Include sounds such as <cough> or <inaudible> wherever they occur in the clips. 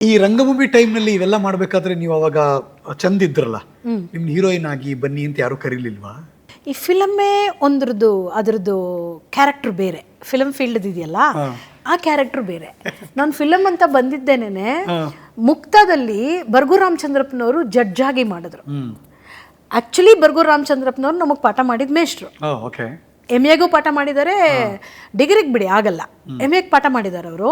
ಈ ರಂಗಭೂಮಿ ಟೈಮ್ನಲ್ಲಿ ಇವೆಲ್ಲ ಮಾಡ್ಬೇಕಾದ್ರೆ ನೀವು ಅವಾಗ ಚಂದ ಇದ್ರಲ್ಲ. ನಿಮ್ ಹೀರೋಯಿನ್ ಆಗಿ ಬನ್ನಿ ಅಂತ ಯಾರು ಕರೀಲಿಲ್ವಾ? ಈ ಫಿಲಮ್ಮೇ ಒಂದ್ರದ್ದು ಅದ್ರದ್ದು ಕ್ಯಾರೆಕ್ಟರ್ ಬೇರೆ. ಫಿಲಮ್ ಫೀಲ್ಡ್ ಇದೆಯಲ್ಲ ಆ ಕ್ಯಾರೆಕ್ಟರ್ ಬೇರೆ. <laughs> ನಾನು ಫಿಲಮ್ ಅಂತ ಬಂದಿದ್ದೇನೆ ಮುಕ್ತದಲ್ಲಿ ಬರ್ಗು ರಾಮಚಂದ್ರಪ್ಪನವರು ಜಡ್ಜ್ ಆಗಿ ಮಾಡಿದ್ರು. ಆಕ್ಚುಲಿ ಬರ್ಗು ರಾಮಚಂದ್ರಪ್ಪನವ್ರು ನಮಗೆ ಪಾಠ ಮಾಡಿದ ಮೇಷ್ಟ್ರು. ಓಕೆ ಎಂ ಎಗೂ ಪಾಠ ಮಾಡಿದರೆ ಡಿಗ್ರಿಗೆ ಬಿಡಿ ಆಗಲ್ಲ. ಎಂ ಎಗೆ ಪಾಠ ಮಾಡಿದ್ದಾರೆ ಅವರು.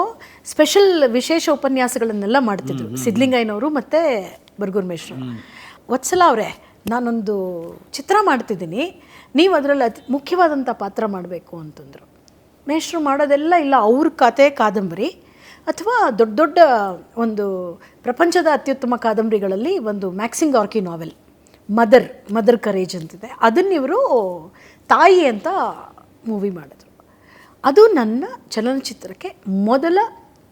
ಸ್ಪೆಷಲ್ ವಿಶೇಷ ಉಪನ್ಯಾಸಗಳನ್ನೆಲ್ಲ ಮಾಡ್ತಿದ್ರು ಸಿದ್ಲಿಂಗಯ್ಯನವರು ಮತ್ತು ಬರ್ಗೂರ್ ಮೇಷ್ರು ವತ್ಸಲ ಅವರೇ ನಾನೊಂದು ಚಿತ್ರ ಮಾಡ್ತಿದ್ದೀನಿ. ನೀವು ಅದರಲ್ಲಿ ಅತಿ ಮುಖ್ಯವಾದಂಥ ಪಾತ್ರ ಮಾಡಬೇಕು ಅಂತಂದರು. ಮೇಷ್ರು ಮಾಡೋದೆಲ್ಲ ಇಲ್ಲ ಅವ್ರ ಕತೆ ಕಾದಂಬರಿ ಅಥವಾ ದೊಡ್ಡ ದೊಡ್ಡ ಒಂದು ಪ್ರಪಂಚದ ಅತ್ಯುತ್ತಮ ಕಾದಂಬರಿಗಳಲ್ಲಿ ಒಂದು Maxim Gorky novel Mother Mother Courage ಅಂತಿದೆ. ಅದನ್ನ ಇವರು ತಾಯಿ ಅಂತ ಮೂವಿ ಮಾಡಿದ್ರು. ಅದು ನನ್ನ ಚಲನಚಿತ್ರಕ್ಕೆ ಮೊದಲ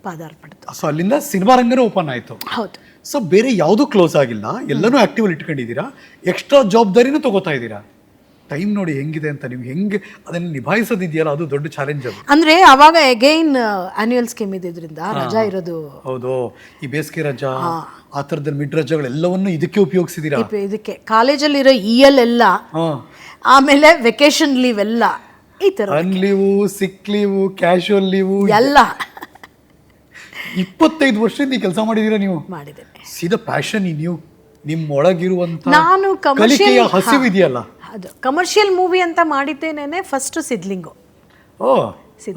ಪಾದಾರ್ಪಡಿತು ಸೊ ಅಲ್ಲಿಂದ ಸಿನಿಮಾ ರಂಗನೇ ಓಪನ್ ಆಯಿತು. ಹೌದು. ಸೊ ಬೇರೆ ಯಾವುದು ಕ್ಲೋಸ್ ಆಗಿಲ್ಲ. ಎಲ್ಲನೂ ಆಕ್ಟಿವ್ ಅಲ್ಲಿ ಇಟ್ಕೊಂಡಿದ್ದೀರಾ. ಎಕ್ಸ್ಟ್ರಾ ಜವಾಬ್ದಾರಿನೂ ತಗೋತಾ ಇದ್ದೀರಾ. ಟೈಮ್ ನೋಡಿ ಹೆಂಗಿದೆ ಅಂತ ನೀವು ಹೆಂಗೆ ಅದನ್ನು ನಿಭಾಯಿಸೋದಿದೆಯಲ್ಲ ಅದು ದೊಡ್ಡ ಚಾಲೆಂಜ್ ಅದು. ಅಂದ್ರೆ ಅವಾಗ ಎಗೈನ್ ಆನ್ಯುವಲ್ ಸ್ಕೀಮ್ ಇದ್ದಿದ್ರಿಂದ ರಜಾ ಇರೋದು. ಹೌದು. ಈ ಬೇಸಿಗೆ ರಜಾ ಆ ಥರದ ಮಿಡ್ ರಜಾಗಳೆಲ್ಲವನ್ನು ಇದಕ್ಕೆ ಉಪಯೋಗಿಸಿದ್ದೀರಾ ಇಪ್- ಇದಕ್ಕೆ. ಕಾಲೇಜಲ್ಲಿರೋ ಇ ಎಲ್ ಎಲ್ಲ ಆಮೇಲೆ ವೆಕೇಶನ್ ಲೀವ್ ಎಲ್ಲ ಈ ಥರ ಅನ್ leave sick leave casual leave ಎಲ್ಲ. ಇಪ್ಪತ್ತೈದು ವರ್ಷದಿಂದ ಈ ಕೆಲಸ ಮಾಡಿದ್ದೀರಾ ನೀವು? ಮಾಡಿದ್ದೇನೆ. ಸೀದಾ ಪ್ಯಾಷನ್ ನೀವು ನಿಮ್ಮೊಳಗಿರುವಂತ ನಾನು ಕಲಿಕೆಯ ಹಸಿವಿದೆಯಲ್ಲ. ಅದು ಕಮರ್ಷಿಯಲ್ ಮೂವಿ ಅಂತ ಮಾಡಿದ್ದೇನೆ ಫಸ್ಟ್ ಸಿದ್ಲಿಂಗು. ಓ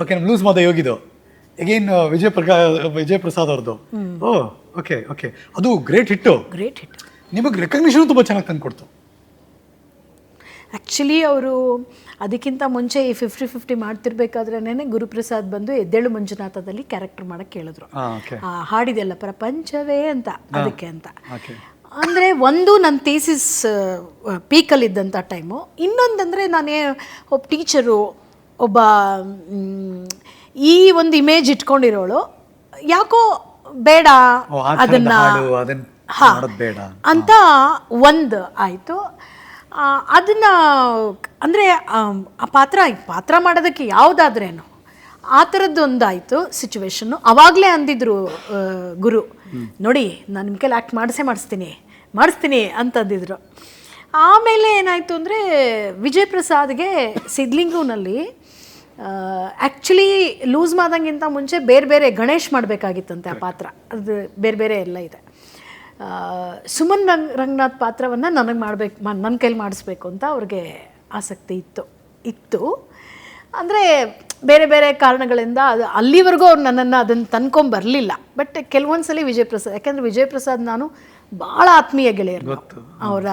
ಓಕೆ ನಮ್ಮ ಲೂಸ್ ಮಾದ ಯೋಗಿದು ಅಗೇನ್ ವಿಜಯ್ ಪ್ರಕಾ ವಿಜಯ್ ಪ್ರಸಾದ್ ಅವ್ರದ್ದು ಓ ಓಕೆ ಓಕೆ ಅದು ಗ್ರೇಟ್ ಹಿಟ್ಟು ಗ್ರೇಟ್ ಹಿಟ್ ನಿಮಗೆ ರೆಕಗ್ನಿಷನ್ ತುಂಬ ಚೆನ್ನಾಗಿ ತಂದು ಕೊಡ್ತು. ಆ್ಯಕ್ಚುಲಿ ಅವರು ಅದಕ್ಕಿಂತ ಮುಂಚೆ ಈ ಫಿಫ್ಟಿ ಫಿಫ್ಟಿ ಮಾಡ್ತಿರ್ಬೇಕಾದ್ರೇನೆ ಗುರುಪ್ರಸಾದ್ ಬಂದು ಎದ್ದೇಳು ಮಂಜುನಾಥದಲ್ಲಿ ಕ್ಯಾರೆಕ್ಟರ್ ಮಾಡಕ್ಕೆ ಕೇಳಿದ್ರು. ಹಾಡಿದೆಲ್ಲ ಪ್ರಪಂಚವೇ ಅಂತ ಅದಕ್ಕೆ ಅಂತ. ಓಕೆ ಅಂದರೆ ಒಂದು ನನ್ನ ಥೀಸಿಸ್ ಪೀಕಲ್ಲಿದ್ದಂಥ ಟೈಮು ಇನ್ನೊಂದಂದರೆ ನಾನೇ ಒಬ್ಬ ಟೀಚರು ಒಬ್ಬ ಈ ಒಂದು ಇಮೇಜ್ ಇಟ್ಕೊಂಡಿರೋಳು. ಯಾಕೋ ಬೇಡ ಅದನ್ನು ಹಾಂ. ಬೇಡ. ಅಂತ ಒಂದು ಆಯಿತು. ಅದನ್ನು ಅಂದರೆ ಆ ಪಾತ್ರ ಪಾತ್ರ ಮಾಡೋದಕ್ಕೆ ಯಾವುದಾದ್ರೇನು? ಆ ಥರದ್ದು ಒಂದಾಯಿತು ಸಿಚುವೇಶನ್ನು ಅವಾಗಲೇ ಅಂದಿದ್ರು ಗುರು ನೋಡಿ ನಾನು ನಿಮ್ಮ ಕೈಲಿ ಆ್ಯಕ್ಟ್ ಮಾಡಿಸೇ ಮಾಡಿಸ್ತೀನಿ ಮಾಡಿಸ್ತೀನಿ ಅಂತಂದಿದ್ರು ಆಮೇಲೆ ಏನಾಯಿತು ಅಂದರೆ ವಿಜಯ್ ಪ್ರಸಾದ್ಗೆ ಸಿದ್ಲಿಂಗೂನಲ್ಲಿ ಆ್ಯಕ್ಚುಲಿ ಲೂಸ್ ಮಾದಂಗಿಂತ ಮುಂಚೆ ಬೇರೆ ಬೇರೆ ಗಣೇಶ್ ಮಾಡಬೇಕಾಗಿತ್ತಂತೆ ಆ ಪಾತ್ರ. ಅದು ಬೇರೆ ಬೇರೆ ಎಲ್ಲ ಇದೆ. ಸುಮನ್ ರಂಗ್ ರಂಗನಾಥ್ ಪಾತ್ರವನ್ನು ನನಗೆ ಮಾಡಬೇಕು ನನ್ನ ಕೈಲಿ ಮಾಡಿಸ್ಬೇಕು ಅಂತ ಅವ್ರಿಗೆ ಆಸಕ್ತಿ ಇತ್ತು. ಇತ್ತು. ಅಂದರೆ ಬೇರೆ ಬೇರೆ ಕಾರಣಗಳಿಂದ ಅದು ಅಲ್ಲಿವರೆಗೂ ಅವ್ರು ನನ್ನನ್ನು ಅದನ್ನು ತಂದ್ಕೊಂಬರಲಿಲ್ಲ ಬಟ್ ಕೆಲವೊಂದು ಸಲ ವಿಜಯ್ ಪ್ರಸಾದ್ ಯಾಕೆಂದರೆ ವಿಜಯ್ ಪ್ರಸಾದ್ ನಾನು ಭಾಳ ಆತ್ಮೀಯ ಗೆಳೆಯರು. ಅವರ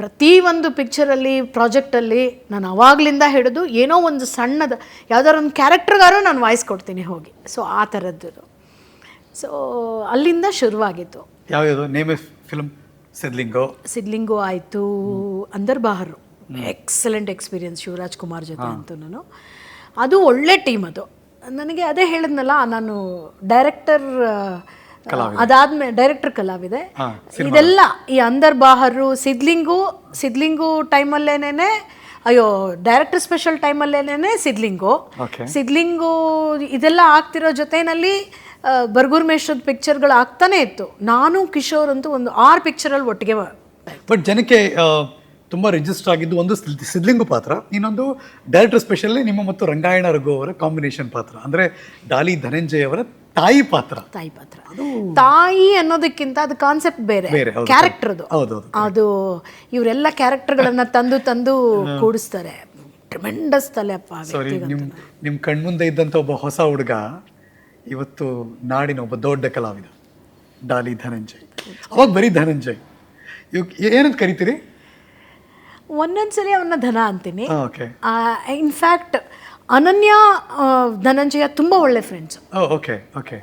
ಪ್ರತಿ ಒಂದು ಪಿಕ್ಚರಲ್ಲಿ ಪ್ರಾಜೆಕ್ಟಲ್ಲಿ ನಾನು ಅವಾಗಲಿಂದ ಹಿಡಿದು ಏನೋ ಒಂದು ಸಣ್ಣದ ಯಾವ್ದಾದ್ರು ಒಂದು ಕ್ಯಾರೆಕ್ಟರ್ಗಾರು ನಾನು ವಾಯ್ಸ್ ಕೊಡ್ತೀನಿ ಹೋಗಿ. ಸೊ ಆ ಥರದ್ದು ಸೊ ಅಲ್ಲಿಂದ ಶುರುವಾಗಿತ್ತು. ಯಾವ್ಯಾವುದು? ನೇಮ್ ಫಿಲ್ಮ್ ಸಿದ್ಲಿಂಗೋ ಸಿದ್ಲಿಂಗು ಆಯಿತು ಅಂದರ್ ಬಹರು ಎಕ್ಸಲೆಂಟ್ ಎಕ್ಸ್ಪೀರಿಯನ್ಸ್ ಶಿವರಾಜ್ ಕುಮಾರ್ ಜೊತೆ ಅಂತೂ ನಾನು. ಅದು ಒಳ್ಳೆ ಟೀಮ್ ಅದು. ನನಗೆ ಅದೇ ಹೇಳಿದ್ನಲ್ಲ ನಾನು ಡೈರೆಕ್ಟರ್ ಅದಾದ್ಮೇಲೆ ಡೈರೆಕ್ಟರ್ ಕಲಾವಿದೆ. ಇದೆಲ್ಲ ಈ ಅಂದರ್ ಬಾಹರು ಸಿದ್ಲಿಂಗು ಸಿದ್ಲಿಂಗು ಟೈಮಲ್ಲೇನೆ ಅಯ್ಯೋ ಡೈರೆಕ್ಟರ್ ಸ್ಪೆಷಲ್ ಟೈಮಲ್ಲೇನೆ ಸಿದ್ಲಿಂಗು. ಸಿದ್ಲಿಂಗು ಇದೆಲ್ಲ ಆಗ್ತಿರೋ ಜೊತೆಯಲ್ಲಿ ಬರ್ಗೂರ್ ಮೇಶ್ರದ ಪಿಕ್ಚರ್ಗಳು ಆಗ್ತಾನೆ ಇತ್ತು. ನಾನು ಕಿಶೋರ್ ಅಂತೂ ಒಂದು ಆರು ಪಿಕ್ಚರಲ್ಲಿ ಒಟ್ಟಿಗೆ ಬಟ್ ಜನಕ್ಕೆ ತುಂಬಾ ರಿಜಿಸ್ಟರ್ ಆಗಿದ್ದು ಒಂದು ಸಿದ್ಲಿಂಗ ಪಾತ್ರ. ಇನ್ನೊಂದು ಡೈರೆಕ್ಟರ್ ಸ್ಪೆಷಲಿ ನಿಮ್ಮ ಮತ್ತು ರಂಗಾಯಣ ರಘು ಅವರ ಕಾಂಬಿನೇಷನ್ ಪಾತ್ರ. ಅಂದ್ರೆ ಡಾಲಿ ಧನಂಜಯ್ ಅವರ ತಾಯಿ ಪಾತ್ರ. ತಾಯಿ ಪಾತ್ರ. ತಾಯಿ ಅನ್ನೋದಕ್ಕಿಂತ ಅದು ಕಾನ್ಸೆಪ್ಟ್ ಬೇರೆ. ಕ್ಯಾರೆಕ್ಟರ್ ಅದು. ಅದು ಇವರೆಲ್ಲ ಕ್ಯಾರೆಕ್ಟರ್ಗಳನ್ನ ತಂದು ತಂದು ಕೂಡಿಸ್ತಾರೆ. ಟ್ರಿಮೆಂಡಸ್ ತಲೆ ಅಪ್ಪ ನಿಮ್ಮ ಸಾರಿ ವ್ಯಕ್ತಿಗಂತೂ. ನಿಮ್ ನಿಮ್ ಕಣ್ಮುಂದೆ ಇದ್ದಂತ ಒಬ್ಬ ಹೊಸ ಹುಡುಗ ಇವತ್ತು ನಾಡಿನ ಒಬ್ಬ ದೊಡ್ಡ ಕಲಾವಿದ ಡಾಲಿ ಧನಂಜಯ್. ಅವಾಗ ಬರೀ ಧನಂಜಯ್. ಇವ್ ಏನಂತ ಕರಿತೀರಿ? ಒಂದೊಂದ್ಸಲಿ ಅವನ್ನ ಧನ ಅಂತೀನಿ. ಓಕೆ ಇನ್ಫ್ಯಾಕ್ಟ್ ಅನನ್ಯ ಧನಂಜಯ ತುಂಬಾ ಒಳ್ಳೆ friends okay okay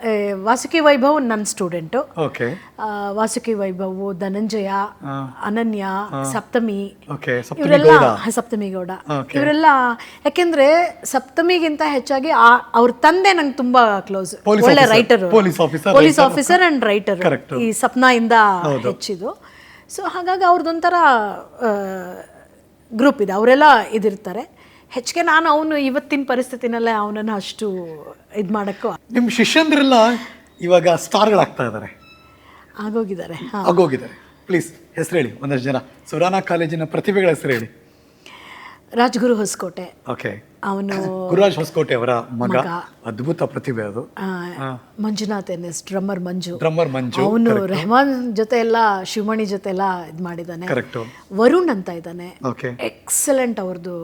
Vasuki Vaibhav ನನ್ನ ಸ್ಟೂಡೆಂಟು ಓಕೆ ವಾಸುಕಿ ವೈಭವ್ ಧನಂಜಯ ಅನನ್ಯ ಸಪ್ತಮಿ. ಇವರೆಲ್ಲ ಸಪ್ತಮಿ ಗೌಡ. ಇವರೆಲ್ಲ ಯಾಕೆಂದ್ರೆ ಸಪ್ತಮಿಗಿಂತ ಹೆಚ್ಚಾಗಿ ಅವ್ರ ತಂದೆ ನಂಗೆ ತುಂಬಾ ಕ್ಲೋಸ್ ಒಳ್ಳೆ writer police officer and writer ಈ ಸಪ್ನಾ ಇಂದ ಹೆಚ್ಚಿದು ಸೊ ಹಾಗಾಗಿ ಅವ್ರದ್ದೊಂಥರ ಗ್ರೂಪ್ ಇದೆ ಅವರೆಲ್ಲ ಇದಿರ್ತಾರೆ. ಹೆಚ್ಚಿಗೆ ನಾನು ಅವನು ಇವತ್ತಿನ ಪರಿಸ್ಥಿತಿನಲ್ಲೇ ಅವನನ್ನು ಅಷ್ಟು ಇದು ಮಾಡೋಕ್ಕೂ ನಿಮ್ಮ ಶಿಷ್ಯಂದ್ರೆಲ್ಲ ಇವಾಗ ಸ್ಟಾರ್ಗಳಾಗ್ತಾ ಇದ್ದಾರೆ ಆಗೋಗಿದ್ದಾರೆ ಆಗೋಗಿದ್ದಾರೆ. ಪ್ಲೀಸ್ ಹೆಸರು ಹೇಳಿ ಒಂದಷ್ಟು ಜನ. ಸುರಾನಾ ಕಾಲೇಜಿನ ಪ್ರತಿಭೆಗಳ ಹೆಸರು ಹೇಳಿ. ರಾಜ್ಗುರು ಹೊಸಕೋಟೆ. ಓಕೆ. ಅವನು ಗುರುರಾಜ್ ಹೊಸಕೋಟೆ ಅವರ ಮಗ. ಅದ್ಭುತ ಪ್ರತಿಭೆ ಅದು. Manjunath N S drummer Manju. Drummer Manju ಅವನು ರೆಹಮಾನ್ ಜೊತೆ ಎಲ್ಲ ಶಿವಮಣಿ ಜೊತೆ ಎಲ್ಲ ಇದ್ ಮಾಡಿದ್ದಾನೆ. ಕರೆಕ್ಟು ವರುಣ್ ಅಂತ ಇದ್ದಾನೆ. ಓಕೆ. ಎಕ್ಸಲೆಂಟ್ ಅವ್ರದ್ದು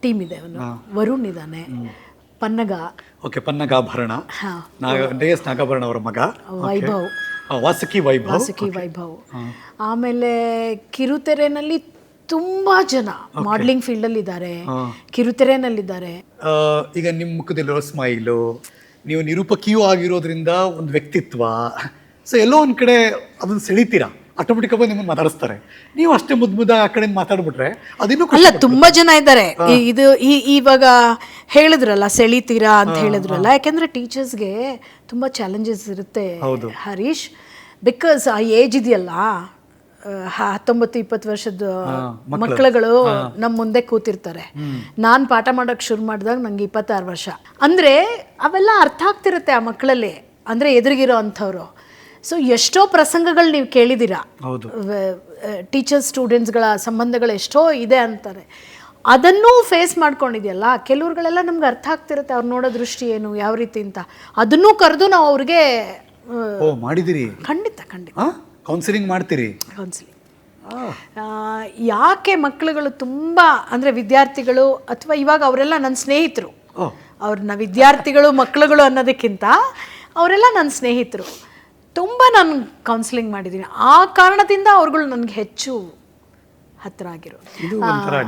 ಟೀಮ್ ಇದೆ ಅವನು. ವರುಣ್ ಇದ್ದಾನೆ. ಪನ್ನಗ. ಓಕೆ ಪನ್ನಗಾಭರಣ ನಾಗ ನಾಗಾಭರಣ ಅವರ ಮಗ. ವೈಭವ್. ಆ, ವಾಸುಕಿ ವೈಭವ್. ವಾಸುಕಿ ವೈಭವ್. ಆಮೇಲೆ ಕಿರುತೆರೆನಲ್ಲಿ ತುಂಬಾ ಜನ ಮಾಡ್ಲಿಂಗ್ ಫೀಲ್ಡಲ್ಲಿ ಇದ್ದಾರೆ ಕಿರುತೆರೆನಲ್ಲಿದ್ದಾರೆ ಈಗ ನಿಮ್ಮ ಮುಖದಲ್ಲಿರೋ ಸ್ಮೈಲು ನೀವು ನಿರೂಪಕಿಯೂ ಆಗಿರೋದ್ರಿಂದ ಒಂದು ವ್ಯಕ್ತಿತ್ವ ಸೊ ಎಲ್ಲೋ ಒಂದು ಕಡೆ ಅದನ್ನ ಸೆಳಿತೀರಾ? ಆಟೋಮೆಟಿಕ್ ಆಗಿ ನಿಮ್ಮನ್ನು ಮಾತಾಡಿಸ್ತಾರೆ. ನೀವು ಅಷ್ಟೇ ಮುದ್ದು ಮುದ್ದ ಆ ಕಡೆ ಮಾತಾಡ್ಬಿಟ್ರೆ ಅದಿನ್ನೂ ಅಲ್ಲ ತುಂಬಾ ಜನ ಇದ್ದಾರೆ. ಇದು ಈ ಇವಾಗ ಹೇಳಿದ್ರಲ್ಲ ಸೆಳಿತೀರಾ ಅಂತ ಹೇಳಿದ್ರಲ್ಲ ಯಾಕೆಂದ್ರೆ ಟೀಚರ್ಸ್ಗೆ ತುಂಬಾ ಚಾಲೆಂಜಸ್ ಇರುತ್ತೆ ಹೌದು. ಹರೀಶ್ ಬಿಕಾಸ್ ಆ ಏಜ್ ಇದೆಯಲ್ಲ ಹತ್ತೊಂಬತ್ತು ಇಪ್ಪತ್ತು ವರ್ಷದ ಮಕ್ಕಳುಗಳು ನಮ್ಮ ಮುಂದೆ ಕೂತಿರ್ತಾರೆ. ನಾನು ಪಾಠ ಮಾಡೋಕೆ ಶುರು ಮಾಡಿದಾಗ ನಂಗೆ ಇಪ್ಪತ್ತಾರು ವರ್ಷ. ಅಂದರೆ ಅವೆಲ್ಲ ಅರ್ಥ ಆಗ್ತಿರುತ್ತೆ ಆ ಮಕ್ಕಳಲ್ಲಿ ಅಂದರೆ ಎದುರಿಗಿರೋ ಅಂಥವ್ರು. ಸೊ ಎಷ್ಟೋ ಪ್ರಸಂಗಗಳು ನೀವು ಕೇಳಿದ್ದೀರಾ. ಟೀಚರ್ಸ್ ಟೀಚರ್ ಸ್ಟೂಡೆಂಟ್ಸ್ಗಳ ಸಂಬಂಧಗಳು ಎಷ್ಟೋ ಇದೆ ಅಂತಾರೆ. ಅದನ್ನೂ ಫೇಸ್ ಮಾಡ್ಕೊಂಡಿದೆಯಲ್ಲ ಕೆಲವ್ರುಗಳೆಲ್ಲ ನಮ್ಗೆ ಅರ್ಥ ಆಗ್ತಿರುತ್ತೆ ಅವ್ರು ನೋಡೋ ದೃಷ್ಟಿ ಏನು ಯಾವ ರೀತಿ ಅಂತ. ಅದನ್ನೂ ಕರೆದು ನಾವು ಅವ್ರಿಗೆ ಮಾಡಿದಿರಿ ಖಂಡಿತ ಖಂಡಿತ. ಕೌನ್ಸಿಲಿಂಗ್ ಮಾಡ್ತೀರಿ? ಕೌನ್ಸಿಲಿಂಗ್ ಯಾಕೆ ಮಕ್ಕಳುಗಳು ತುಂಬ ಅಂದರೆ ವಿದ್ಯಾರ್ಥಿಗಳು ಅಥವಾ ಇವಾಗ ಅವರೆಲ್ಲ ನನ್ನ ಸ್ನೇಹಿತರು. ಅವ್ರನ್ನ ವಿದ್ಯಾರ್ಥಿಗಳು ಮಕ್ಕಳುಗಳು ಅನ್ನೋದಕ್ಕಿಂತ ಅವರೆಲ್ಲ ನನ್ನ ಸ್ನೇಹಿತರು. ತುಂಬ ನಾನು ಕೌನ್ಸಿಲಿಂಗ್ ಮಾಡಿದ್ದೀನಿ ಆ ಕಾರಣದಿಂದ ಅವ್ರುಗಳು ನನಗೆ ಹೆಚ್ಚು ಹತ್ತಿರ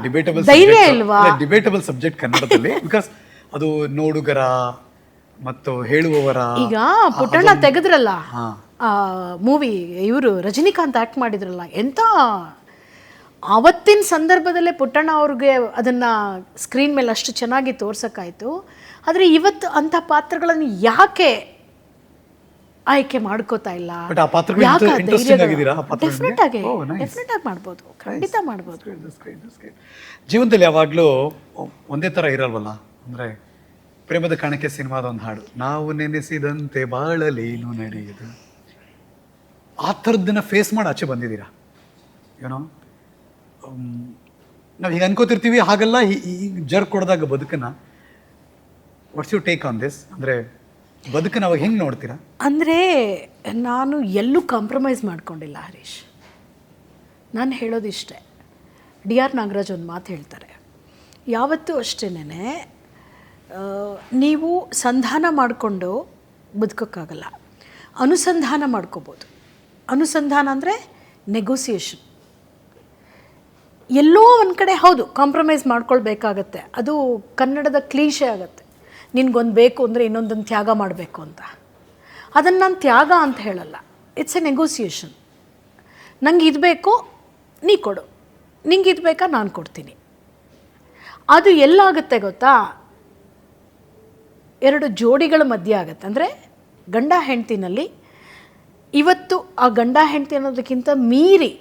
ಡಿಬೇಟಬಲ್ ಧೈರ್ಯ ಇಲ್ವಾ? ಡಿಬೇಟಬಲ್ ಸಬ್ಜೆಕ್ಟ್ ಕನ್ನಡದಲ್ಲಿ. <laughs> ಬಿಕಾಸ್ ಅದು ನೋಡುಗರ ಮತ್ತು ಹೇಳುವವರ ಈಗ ಪುಟ್ಟಣ್ಣ ತೆಗೆದ್ರಲ್ಲ. ಮೂವಿ ಇವರು ರಜನಿಕಾಂತ್ ಆ್ಯಕ್ಟ್ ಮಾಡಿದ್ರಲ್ಲ ಎಂಥ ಆವತ್ತಿನ ಸಂದರ್ಭದಲ್ಲೇ ಪುಟ್ಟಣ್ಣ ಅವ್ರಿಗೆ ಅದನ್ನು ಸ್ಕ್ರೀನ್ ಮೇಲೆ ಅಷ್ಟು ಚೆನ್ನಾಗಿ ತೋರ್ಸೋಕ್ಕಾಯ್ತು. ಆದರೆ ಇವತ್ತು ಅಂಥ ಪಾತ್ರಗಳನ್ನು ಯಾಕೆ ಆಯ್ಕೆ ಮಾಡ್ಕೋತಾ ಇಲ್ಲ? ಡೆಫಿನೆಟ್ ಆಗಿ Oh, ಡೆಫಿನೆಟ್ ಆಗಿ ಮಾಡ್ಬೋದು ಖಂಡಿತ ಮಾಡ್ಬೋದು. ಜೀವನದಲ್ಲಿ ಯಾವಾಗಲೂ ಒಂದೇ ಥರ ಇರಲ್ವಲ್ಲ? ಅಂದರೆ ಪ್ರೇಮದ ಕಾಣಿಕೆ ಸಿನಿಮಾದ ಒಂದು ಹಾಡು. ನಾವು ನೆನೆಸಿದಂತೆ ಬಾಳಲೇನು ನಡೆಯುದು ಆ ಥರದ್ದನ್ನು ಫೇಸ್ ಮಾಡಿ ಆಚೆ ಬಂದಿದ್ದೀರಾ? ಏನೋ ನಾವು ಹೀಗೆ ಅನ್ಕೋತಿರ್ತೀವಿ, ಹಾಗೆಲ್ಲ ಈಗ ಜರ್ ಕೊಡ್ದಾಗ ಬದುಕನ್ನ. What's you take on this ಅಂದರೆ ಬದುಕನ್ನ ಅವಾಗ ಹೆಂಗೆ ನೋಡ್ತೀರಾ? ಅಂದರೆ ನಾನು ಎಲ್ಲೂ ಕಾಂಪ್ರಮೈಸ್ ಮಾಡ್ಕೊಂಡಿಲ್ಲ, ಹರೀಶ್. ನಾನು ಹೇಳೋದಿಷ್ಟೇ. ಡಿ ಆರ್ ನಾಗರಾಜ್ ಒಂದು ಮಾತು ಹೇಳ್ತಾರೆ. ಯಾವತ್ತೂ ಅಷ್ಟೇನೆ ನೀವು ಸಂಧಾನ ಮಾಡಿಕೊಂಡು ಬದುಕೋಕ್ಕಾಗಲ್ಲ. ಅನುಸಂಧಾನ ಮಾಡ್ಕೋಬೋದು. ಅನುಸಂಧಾನ ಅಂದರೆ ನೆಗೋಸಿಯೇಷನ್ ಎಲ್ಲೋ ಒಂದು ಕಡೆ ಹೌದು ಕಾಂಪ್ರಮೈಸ್ ಮಾಡ್ಕೊಳ್ಬೇಕಾಗತ್ತೆ. ಅದು ಕನ್ನಡದ ಕ್ಲೀಶೆ ಆಗುತ್ತೆ. ನಿನಗೊಂದು ಬೇಕು ಅಂದರೆ ಇನ್ನೊಂದನ್ನು ತ್ಯಾಗ ಮಾಡಬೇಕು ಅಂತ. ಅದನ್ನು ನಾನು ತ್ಯಾಗ ಅಂತ ಹೇಳಲ್ಲ. ಇಟ್ಸ್ ಎ ನೆಗೋಸಿಯೇಷನ್ ನಂಗೆ ಇದು ಬೇಕು, ನೀ ಕೊಡು. ನಿಂಗೆ ಇದು ಬೇಕಾ, ನಾನು ಕೊಡ್ತೀನಿ. ಅದು ಎಲ್ಲಾಗುತ್ತೆ ಗೊತ್ತಾ? ಎರಡು ಜೋಡಿಗಳ ಮಧ್ಯೆ ಆಗುತ್ತೆ. ಅಂದರೆ ಗಂಡ ಹೆಂಡ್ತಿನಲ್ಲಿ ಇವತ್ತು ಆ ಗಂಡ ಹೆಂಡತಿ ಅನ್ನೋದಕ್ಕಿಂತ ಮೀರಿ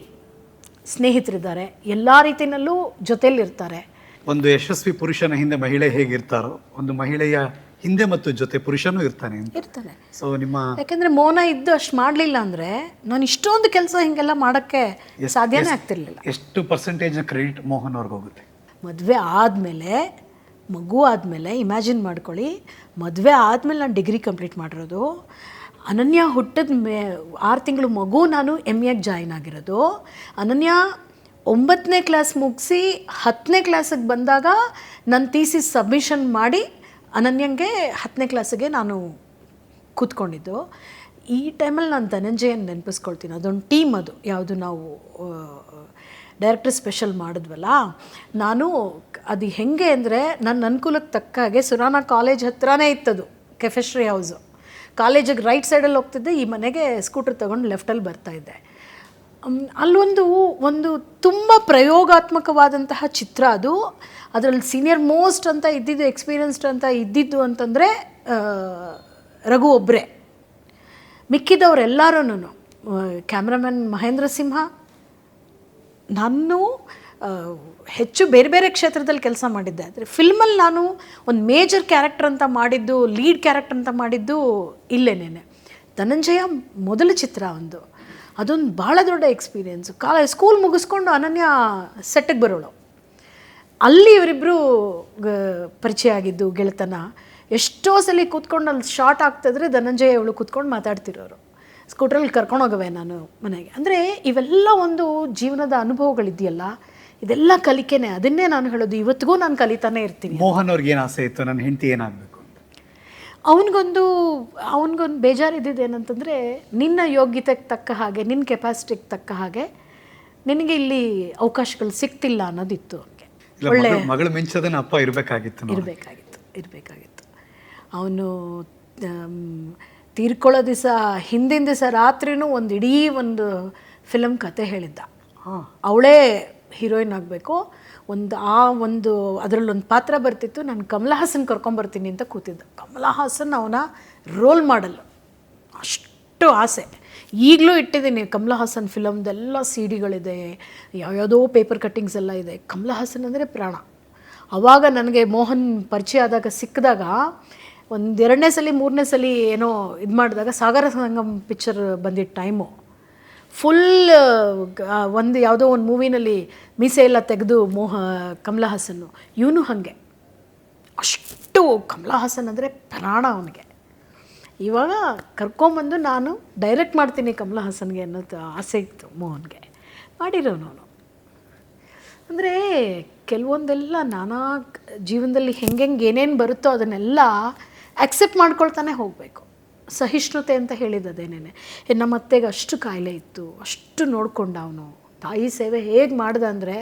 ಸ್ನೇಹಿತರಿದ್ದಾರೆ. ಎಲ್ಲ ರೀತಿಯಲ್ಲೂ ಜೊತೆಯಲ್ಲಿರ್ತಾರೆ. ಒಂದು ಯಶಸ್ವಿ ಪುರುಷನ ಹಿಂದೆ ಮಹಿಳೆ ಹೇಗಿರ್ತಾರೋ ಒಂದು ಮಹಿಳೆಯ ಹಿಂದೆ ಮತ್ತು ಜೊತೆ ಪುರುಷನೂ ಇರ್ತಾನೆ ಅಂತ. ಇರ್ತಾರೆ ಸೊ ನಿಮ್ಮ ಯಾಕಂದ್ರೆ ಮೌನ ಇದ್ದು ಅಷ್ಟು ಮಾಡಲಿಲ್ಲ ಅಂದ್ರೆ ನಾನು ಇಷ್ಟೊಂದು ಕೆಲಸ ಹಿಂಗೆಲ್ಲ ಮಾಡೋಕ್ಕೆ ಸಾಧ್ಯನೇ ಆಗ್ತಿರ್ಲಿಲ್ಲ. ಎಷ್ಟು ಪರ್ಸೆಂಟೇಜ್ ಕ್ರೆಡಿಟ್ ಮೋಹನ್ ಅವ್ರಿಗೆ ಹೋಗುತ್ತೆ? ಮದುವೆ ಆದಮೇಲೆ ಮಗು ಆದಮೇಲೆ ಇಮ್ಯಾಜಿನ್ ಮಾಡ್ಕೊಳ್ಳಿ ಮದುವೆ ಆದಮೇಲೆ ನಾನು ಡಿಗ್ರಿ ಕಂಪ್ಲೀಟ್ ಮಾಡಿರೋದು. ಅನನ್ಯ ಹುಟ್ಟಿದ ಮೇ, ಆರು ತಿಂಗಳು ಮಗು ನಾನು ಎಂ ಎಗೆ ಜಾಯಿನ್ ಆಗಿರೋದು. ಅನನ್ಯ ಒಂಬತ್ತನೇ ಕ್ಲಾಸ್ ಮುಗಿಸಿ ಹತ್ತನೇ ಕ್ಲಾಸಿಗೆ ಬಂದಾಗ ನನ್ನ ಥೀಸಿಸ್ ಸಬ್ಮಿಷನ್ ಮಾಡಿ ಅನನ್ಯಂಗೆ ಹತ್ತನೇ ಕ್ಲಾಸಿಗೆ ನಾನು ಕೂತ್ಕೊಂಡಿದ್ದು. ಈ ಟೈಮಲ್ಲಿ ನಾನು ಧನಂಜಯನ ನೆನಪಿಸ್ಕೊಳ್ತೀನಿ. ಅದೊಂದು ಟೀಮ್ ಅದು. ಯಾವುದು ನಾವು ಡೈರೆಕ್ಟರ್ ಸ್ಪೆಷಲ್ ಮಾಡಿದ್ವಲ್ಲ, ನಾನು ಅದು ಹೆಂಗೆ ಅಂದರೆ ನನ್ನ ಅನುಕೂಲಕ್ಕೆ ತಕ್ಕ ಹಾಗೆ ಸುರಾನ ಕಾಲೇಜ್ ಹತ್ರನೇ ಇತ್ತದು ಕೆಫೆಶ್ರೀ ಹೌಸು ಕಾಲೇಜಿಗೆ ರೈಟ್ ಸೈಡಲ್ಲಿ ಹೋಗ್ತಿದ್ದೆ, ಈ ಮನೆಗೆ ಸ್ಕೂಟರ್ ತೊಗೊಂಡು ಲೆಫ್ಟಲ್ಲಿ ಬರ್ತಾಯಿದ್ದೆ ಅಲ್ಲೊಂದು ಒಂದು ತುಂಬ ಪ್ರಯೋಗಾತ್ಮಕವಾದಂತಹ ಚಿತ್ರ ಅದು. ಅದರಲ್ಲಿ ಸೀನಿಯರ್ ಮೋಸ್ಟ್ ಅಂತ ಇದ್ದಿದ್ದು ಎಕ್ಸ್ಪೀರಿಯನ್ಸ್ಡ್ ಅಂತ ಇದ್ದಿದ್ದು ಅಂತಂದರೆ ರಘು ಒಬ್ಬರೇ ಮಿಕ್ಕಿದವರೆಲ್ಲರೂ ಕ್ಯಾಮ್ರಾಮನ್ ಮಹೇಂದ್ರ ಸಿಂಹ. ನಾನು ಹೆಚ್ಚು ಬೇರೆ ಬೇರೆ ಕ್ಷೇತ್ರದಲ್ಲಿ ಕೆಲಸ ಮಾಡಿದ್ದೆ. ಆದರೆ ಫಿಲ್ಮಲ್ಲಿ ನಾನು ಒಂದು ಮೇಜರ್ ಕ್ಯಾರೆಕ್ಟರ್ ಅಂತ ಮಾಡಿದ್ದು ಲೀಡ್ ಕ್ಯಾರೆಕ್ಟರ್ ಅಂತ ಮಾಡಿದ್ದು ಇಲ್ಲೇನೇ ಧನಂಜಯ ಮೊದಲ ಚಿತ್ರ ಒಂದು. ಅದೊಂದು ಭಾಳ ದೊಡ್ಡ ಎಕ್ಸ್ಪೀರಿಯೆನ್ಸು ಕಾಲ ಸ್ಕೂಲ್ ಮುಗಿಸ್ಕೊಂಡು ಅನನ್ಯ ಸೆಟ್ಟಿಗೆ ಬರೋಳು. ಅಲ್ಲಿ ಇವರಿಬ್ಬರು ಪರಿಚಯ ಆಗಿದ್ದು ಗೆಳೆತನ. ಎಷ್ಟೋ ಸಲ ಕೂತ್ಕೊಂಡು ಅಲ್ಲಿ ಶಾರ್ಟ್ ಆಗ್ತಿದ್ರೆ ಧನಂಜಯ ಅವಳು ಕೂತ್ಕೊಂಡು ಮಾತಾಡ್ತಿರೋರು. ಸ್ಕೂಟ್ರಲ್ಲಿ ಕರ್ಕೊಂಡೋಗವೆ ನಾನು ಮನೆಗೆ. ಅಂದರೆ ಇವೆಲ್ಲ ಒಂದು ಜೀವನದ ಅನುಭವಗಳಿದೆಯಲ್ಲ ಇದೆಲ್ಲ ಕಲಿಕೆನೆ. ಅದನ್ನೇ ನಾನು ಹೇಳೋದು. ಇವತ್ತಿಗೂ ನಾನು ಕಲಿತಾನೆ ಇರ್ತೀನಿ ಮೋಹನ್ ಅವ್ರಿಗೆ ಏನು ಆಸೆ ಇತ್ತು? ನನ್ನ ಹೆಂಡತಿ ಏನಾಗಬೇಕು ಅವನಿಗೊಂದು ಅವನಿಗೊಂದು ಬೇಜಾರು ಇದ್ದಿದ್ದು ಏನಂತಂದರೆ ನಿನ್ನ ಯೋಗ್ಯತೆಗೆ ತಕ್ಕ ಹಾಗೆ ನಿನ್ನ ಕೆಪಾಸಿಟಿಗೆ ತಕ್ಕ ಹಾಗೆ ನಿನಗೆ ಇಲ್ಲಿ ಅವಕಾಶಗಳು ಸಿಗ್ತಿಲ್ಲ ಅನ್ನೋದಿತ್ತು ಅವನಿಗೆ. ಒಳ್ಳೆ ಮಗಳು- ಮಗಳು ಮಿಂಚೋದನ್ನ ಅಪ್ಪ ಇರಬೇಕಾಗಿತ್ತು ಇರಬೇಕಾಗಿತ್ತು ಇರಬೇಕಾಗಿತ್ತು. ಅವನು ತೀರ್ಕೊಳ್ಳೋ ದಿವಸ ಹಿಂದಿನ ದಿವಸ ರಾತ್ರಿನೂ ಒಂದು ಇಡೀ ಒಂದು ಫಿಲಮ್ ಕತೆ ಹೇಳಿದ್ದ. ಅವಳೇ ಹೀರೋಯಿನ್ ಆಗಬೇಕು. ಒಂದು ಆ ಒಂದು ಅದರಲ್ಲೊಂದು ಪಾತ್ರ ಬರ್ತಿತ್ತು. ನಾನು ಕಮಲ ಹಾಸನ್ ಕರ್ಕೊಂಬರ್ತೀನಿ ಅಂತ ಕೂತಿದ್ದೆ. ಕಮಲ ಹಾಸನ್ ಅವನ ರೋಲ್ ಮಾಡಲ್ ಅಷ್ಟು ಆಸೆ. ಈಗಲೂ ಇಟ್ಟಿದ್ದೀನಿ ಕಮಲ ಹಾಸನ್ ಫಿಲಮ್ದೆಲ್ಲ ಸಿ ಡಿಗಳಿದೆ ಯಾವ್ಯಾವುದೋ ಪೇಪರ್ ಕಟ್ಟಿಂಗ್ಸ್ ಎಲ್ಲ ಇದೆ. ಕಮಲ ಹಾಸನ್ ಅಂದರೆ ಪ್ರಾಣ. ಆವಾಗ ನನಗೆ ಮೋಹನ್ ಪರಿಚಯ ಆದಾಗ ಸಿಕ್ಕಿದಾಗ ಒಂದೆರಡನೇ ಸಲ, ಮೂರನೇ ಸಲ ಏನೋ ಇದು ಮಾಡಿದಾಗ ಸಾಗರ ಸಂಗಮ್ ಪಿಕ್ಚರ್ ಬಂದಿದ್ದ ಟೈಮು ಫುಲ್ ಒಂದು ಯಾವುದೋ ಒಂದು ಮೂವಿನಲ್ಲಿ ಮೀಸೆ ತೆಗೆದು ಮೋಹ, ಕಮಲ ಹಾಸನ್ನು. ಇವನು ಹಾಗೆ. ಅಷ್ಟು ಕಮಲ ಹಾಸನ್ ಅಂದರೆ ಪ್ರಾಣ ಅವನಿಗೆ. ಇವಾಗ ಕರ್ಕೊಂಬಂದು ನಾನು ಡೈರೆಕ್ಟ್ ಮಾಡ್ತೀನಿ ಕಮಲ ಹಾಸನ್ಗೆ ಅನ್ನೋದು ಆಸೆ ಇತ್ತು ಮೋಹನ್ಗೆ. ಮಾಡಿರೋನು ಅವನು. ಅಂದರೆ ಕೆಲವೊಂದೆಲ್ಲ ನಾನಾ ಜೀವನದಲ್ಲಿ ಹೆಂಗೆಂಗೆ ಏನೇನು ಬರುತ್ತೋ ಅದನ್ನೆಲ್ಲ ಆಕ್ಸೆಪ್ಟ್ ಮಾಡ್ಕೊಳ್ತಾನೆ ಹೋಗಬೇಕು. ಸಹಿಷ್ಣುತೆ ಅಂತ ಹೇಳಿದ್ದದೇನೇನೆ ನಮ್ಮ ಅತ್ತೆಗೆ ಅಷ್ಟು ಕಾಯಿಲೆ ಇತ್ತು ಅಷ್ಟು ನೋಡ್ಕೊಂಡ ಅವನು. ತಾಯಿ ಸೇವೆ ಹೇಗೆ ಮಾಡ್ದ ಅಂದರೆ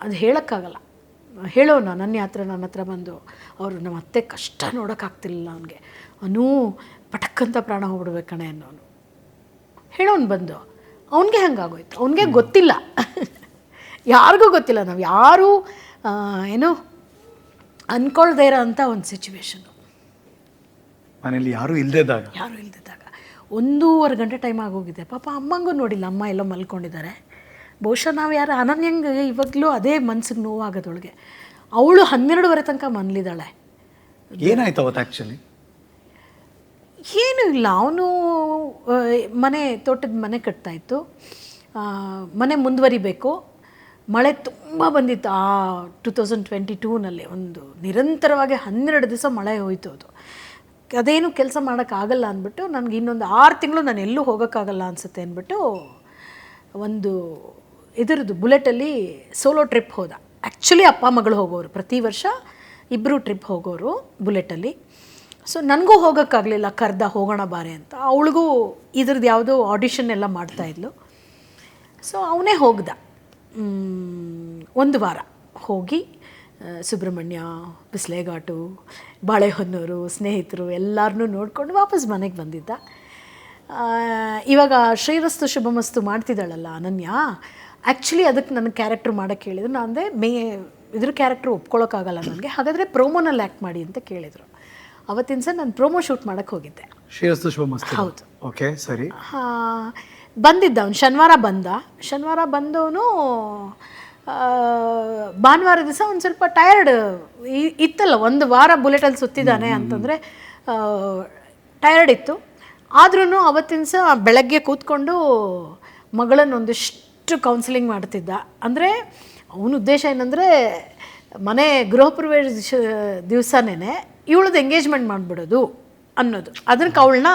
ಅದು ಹೇಳೋಕ್ಕಾಗಲ್ಲ. ಹೇಳೋಣ ನನ್ನ ಹತ್ರ ನನ್ನ ಹತ್ರ ಬಂದು. ಅವರು ನಮ್ಮ ಅತ್ತೆ ಕಷ್ಟ ನೋಡೋಕ್ಕಾಗ್ತಿರ್ಲಿಲ್ಲ ಅವನಿಗೆ. ಅವನು ಪಟಕ್ಕಂತ ಪ್ರಾಣ ಹೋಗ್ಬಿಡ್ಬೇಕಣೆ ಕಣೆ ಅನ್ನೋನು. ಹೇಳೋನು ಬಂದು. ಅವನಿಗೆ ಹಂಗಾಗೋಯ್ತು. ಅವನಿಗೆ ಗೊತ್ತಿಲ್ಲ. ಯಾರಿಗೂ ಗೊತ್ತಿಲ್ಲ. ನಾವು ಯಾರೂ ಏನು ಅಂದ್ಕೊಳ್ದೇ ಇರೋ ಅಂಥ ಒಂದು ಸಿಚುವೇಶನು ಮನೇಲಿ ಯಾರೂ ಇಲ್ಲದಿದ್ದಾಗ ಯಾರೂ ಇಲ್ದಿದ್ದಾಗ ಒಂದೂವರೆ ಗಂಟೆ ಟೈಮ್ ಆಗೋಗಿದೆ ಪಾಪ ಅಮ್ಮಂಗೂ ನೋಡಿಲ್ಲ. ಅಮ್ಮ ಎಲ್ಲೋ ಮಲ್ಕೊಂಡಿದ್ದಾರೆ. ಬಹುಶಃ ನಾವು ಯಾರು ಅನನ್ಯಂಗೆ ಇವಾಗಲೂ ಅದೇ ಮನ್ಸಿಗೆ ನೋವಾಗೋದೊಳಗೆ ಅವಳು ಹನ್ನೆರಡುವರೆ ತನಕ ಮನ್ಲಿದ್ದಾಳೆ. ಏನಾಯ್ತು ಅವತ್ತು ಆ್ಯಕ್ಚುಲಿ ಏನೂ ಇಲ್ಲ. ಅವನು ಮನೆ ತೋಟದ ಮನೆ ಕಟ್ತಾಯಿತ್ತು ಮನೆ ಮುಂದುವರಿಬೇಕು. ಮಳೆ ತುಂಬ ಬಂದಿತ್ತು. ಆ ಟೂ ತೌಸಂಡ್ ಟ್ವೆಂಟಿ ಟೂನಲ್ಲಿ ಒಂದು ನಿರಂತರವಾಗಿ ಹನ್ನೆರಡು ದಿವಸ ಮಳೆ ಹೋಯ್ತು ಅದು. ಅದೇನು ಕೆಲಸ ಮಾಡೋಕ್ಕಾಗಲ್ಲ ಅಂದ್ಬಿಟ್ಟು ನನಗೆ ಇನ್ನೊಂದು ಆರು ತಿಂಗಳು ನಾನು ಎಲ್ಲೂ ಹೋಗೋಕ್ಕಾಗಲ್ಲ ಅನಿಸುತ್ತೆ ಅಂದ್ಬಿಟ್ಟು ಒಂದು ಇದರದ್ದು ಬುಲೆಟಲ್ಲಿ ಸೋಲೋ ಟ್ರಿಪ್ ಹೋದ. ಆ್ಯಕ್ಚುಲಿ ಅಪ್ಪ ಮಗಳು ಹೋಗೋರು, ಪ್ರತಿ ವರ್ಷ ಇಬ್ಬರು ಟ್ರಿಪ್ ಹೋಗೋರು ಬುಲೆಟಲ್ಲಿ. ಸೊ ನನಗೂ ಹೋಗೋಕ್ಕಾಗಲಿಲ್ಲ, ಕರ್ದ ಹೋಗೋಣ ಬಾರೆ ಅಂತ. ಅವಳಿಗೂ ಇದ್ರದ್ದು ಯಾವುದೋ ಆಡಿಷನ್ ಎಲ್ಲ ಮಾಡ್ತಾಯಿದ್ಲು ಸೊ ಅವನೇ ಹೋಗ್ದ. ಒಂದು ವಾರ ಹೋಗಿ ಸುಬ್ರಹ್ಮಣ್ಯ ಬಿಸ್ಲೇಘಾಟು ಬಾಳೆಹೊನ್ನೂರು ಸ್ನೇಹಿತರು ಎಲ್ಲರನ್ನೂ ನೋಡಿಕೊಂಡು ವಾಪಸ್ ಮನೆಗೆ ಬಂದಿದ್ದ. ಇವಾಗ ಶ್ರೀರಸ್ತು ಶುಭಮಸ್ತು ಮಾಡ್ತಿದ್ದಾಳಲ್ಲ ಅನನ್ಯ. ಆ್ಯಕ್ಚುಲಿ ಅದಕ್ಕೆ ನನ್ನ ಕ್ಯಾರೆಕ್ಟ್ರ್ ಮಾಡೋಕ್ಕೆ ಹೇಳಿದ್ರು. ನಾನು ಅಂದೆ ಮೇ ಇದ್ರ ಕ್ಯಾರೆಕ್ಟ್ರ್ ಒಪ್ಕೊಳ್ಳೋಕ್ಕಾಗಲ್ಲ ನನಗೆ. ಹಾಗಾದರೆ ಪ್ರೋಮೋನಲ್ಲಿ ಆ್ಯಕ್ಟ್ ಮಾಡಿ ಅಂತ ಕೇಳಿದರು. ಅವತ್ತಿನ ಸರ್ ನಾನು ಪ್ರೋಮೋ ಶೂಟ್ ಮಾಡೋಕ್ಕೆ ಹೋಗಿದ್ದೆ. ಶ್ರೀರಸ್ತು ಶುಭಮಸ್ತು. ಹೌದು. ಓಕೆ ಸರಿ. ಹಾಂ ಬಂದಿದ್ದ ಅವನು. ಶನಿವಾರ ಬಂದ. ಶನಿವಾರ ಬಂದವನು ಭಾನುವಾರ ದಿವಸ ಒಂದು ಸ್ವಲ್ಪ ಟಯರ್ಡ್ ಇತ್ತಲ್ಲ ಒಂದು ವಾರ ಬುಲೆಟಲ್ಲಿ ಸುತ್ತಿದ್ದಾನೆ ಅಂತಂದರೆ ಟಯರ್ಡ್ ಇತ್ತು. ಆದ್ರೂ ಅವತ್ತಿನ ಸಹ ಬೆಳಗ್ಗೆ ಕೂತ್ಕೊಂಡು ಮಗಳನ್ನು ಒಂದಿಷ್ಟು ಕೌನ್ಸಿಲಿಂಗ್ ಮಾಡ್ತಿದ್ದ. ಅಂದರೆ ಅವನ ಉದ್ದೇಶ ಏನಂದರೆ ಮನೆ ಗೃಹ ಪ್ರವೇಶ ದಿವಸನೇ ಇವಳದ್ದು ಎಂಗೇಜ್ಮೆಂಟ್ ಮಾಡಿಬಿಡೋದು ಅನ್ನೋದು. ಅದಕ್ಕೆ ಅವಳನ್ನ